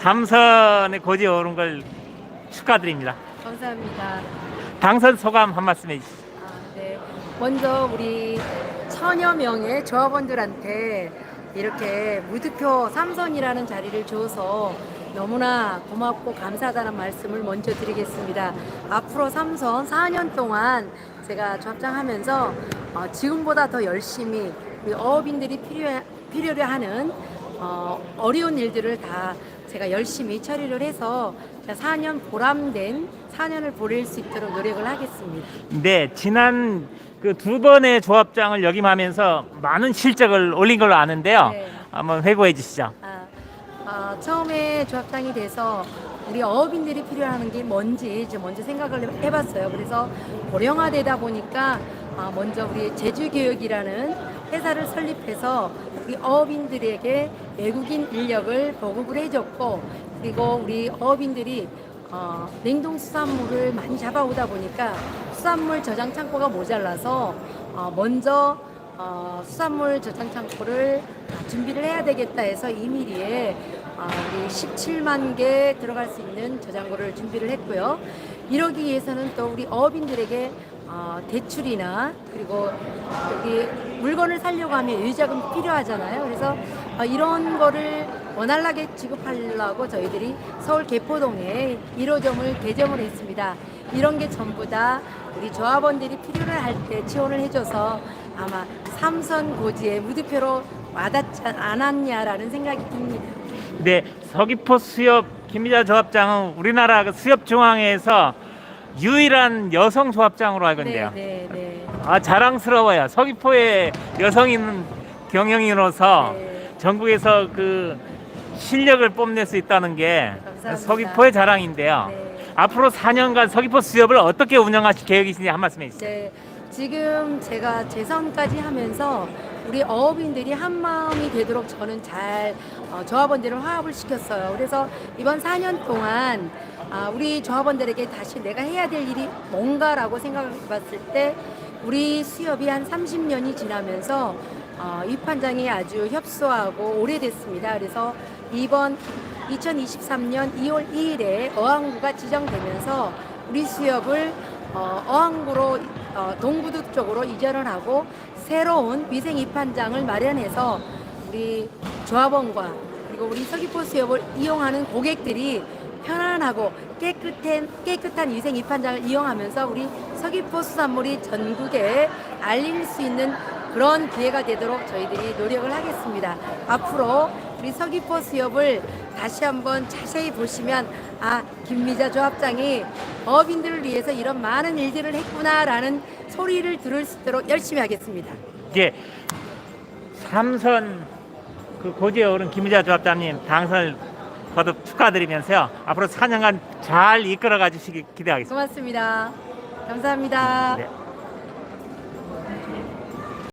삼선의 고지에 오른 걸 축하드립니다. 감사합니다. 당선 소감 한 말씀 해주시죠. 아, 네. 먼저 우리 천여 명의 조합원들한테 이렇게 무드표 삼선이라는 자리를 줘서 너무나 고맙고 감사하다는 말씀을 먼저 드리겠습니다. 앞으로 삼선 4년 동안 제가 조합장하면서 어, 지금보다 더 열심히 우리 어업인들이 필요, 필요로 하는 어, 어려운 일들을 다 제가 열심히 처리를 해서 4년 보람된 4년을 보낼 수 있도록 노력을 하겠습니다. 네, 지난 그 두 번의 조합장을 역임하면서 많은 실적을 올린 걸로 아는데요. 네. 한번 회고해 주시죠. 아, 아, 처음에 조합장이 돼서 우리 어업인들이 필요하는 게 뭔지 좀 먼저 생각을 해봤어요. 그래서 고령화되다 보니까 아, 먼저 우리 제주교육이라는 회사를 설립해서 우리 어업인들에게 외국인 인력을 보급을 해줬고 그리고 우리 어업인들이 어, 냉동 수산물을 많이 잡아오다 보니까 수산물 저장 창고가 모자라서 어, 먼저 어, 수산물 저장 창고를 준비를 해야 되겠다 해서 이미리에 어, 우리 17만 개 들어갈 수 있는 저장고를 준비를 했고요. 이러기 위해서는 또 우리 어업인들에게 어, 대출이나 그리고 여기 물건을 살려고 하면 유자금 필요하잖아요. 그래서 어, 이런 거를 원활하게 지급하려고 저희들이 서울 개포동에 1호점을 개점을 했습니다. 이런 게 전부 다 우리 조합원들이 필요를 할 때 지원을 해줘서 아마 삼선 고지의 무드표로 와닿지 않았냐라는 생각이 듭니다. 네, 서귀포 수협 김미자 조합장은 우리나라 그 수협 중앙회에서 유일한 여성 조합장으로 알고 있는데요. 네, 네, 네. 아 자랑스러워요. 서귀포에 여성인 경영인으로서 네. 전국에서 그 실력을 뽐낼 수 있다는 게 감사합니다. 서귀포의 자랑인데요. 네. 앞으로 4년간 서귀포 수협을 어떻게 운영하실 계획이신지 한 말씀 해 주세요. 네, 지금 제가 재선까지 하면서 우리 어업인들이 한 마음이 되도록 저는 잘 어, 조합원들을 화합을 시켰어요. 그래서 이번 4년 동안 아, 우리 조합원들에게 다시 내가 해야 될 일이 뭔가라고 생각해 봤을 때 우리 수협이 한 30년이 지나면서 어, 입판장이 아주 협소하고 오래됐습니다. 그래서 이번 2023년 2월 2일에 어항구가 지정되면서 우리 수협을 어, 어항구로 어, 동부두 쪽으로 이전을 하고 새로운 위생 입판장을 마련해서 우리 조합원과 그리고 우리 서귀포 수협을 이용하는 고객들이 편안하고 깨끗한 깨끗한 위생 입판장을 이용하면서 우리 서귀포 수산물이 전국에 알릴 수 있는 그런 기회가 되도록 저희들이 노력을 하겠습니다. 앞으로 우리 서귀포 수협을 다시 한번 자세히 보시면 아 김미자 조합장이 어업인들을 위해서 이런 많은 일들을 했구나라는 소리를 들을 수 있도록 열심히 하겠습니다. 이제 삼선 그 고지에 오른 김희자 조합장님 당선을 거듭 축하드리면서요. 앞으로 4년간 잘 이끌어 가 주시기 기대하겠습니다. 고맙습니다. 감사합니다. 네.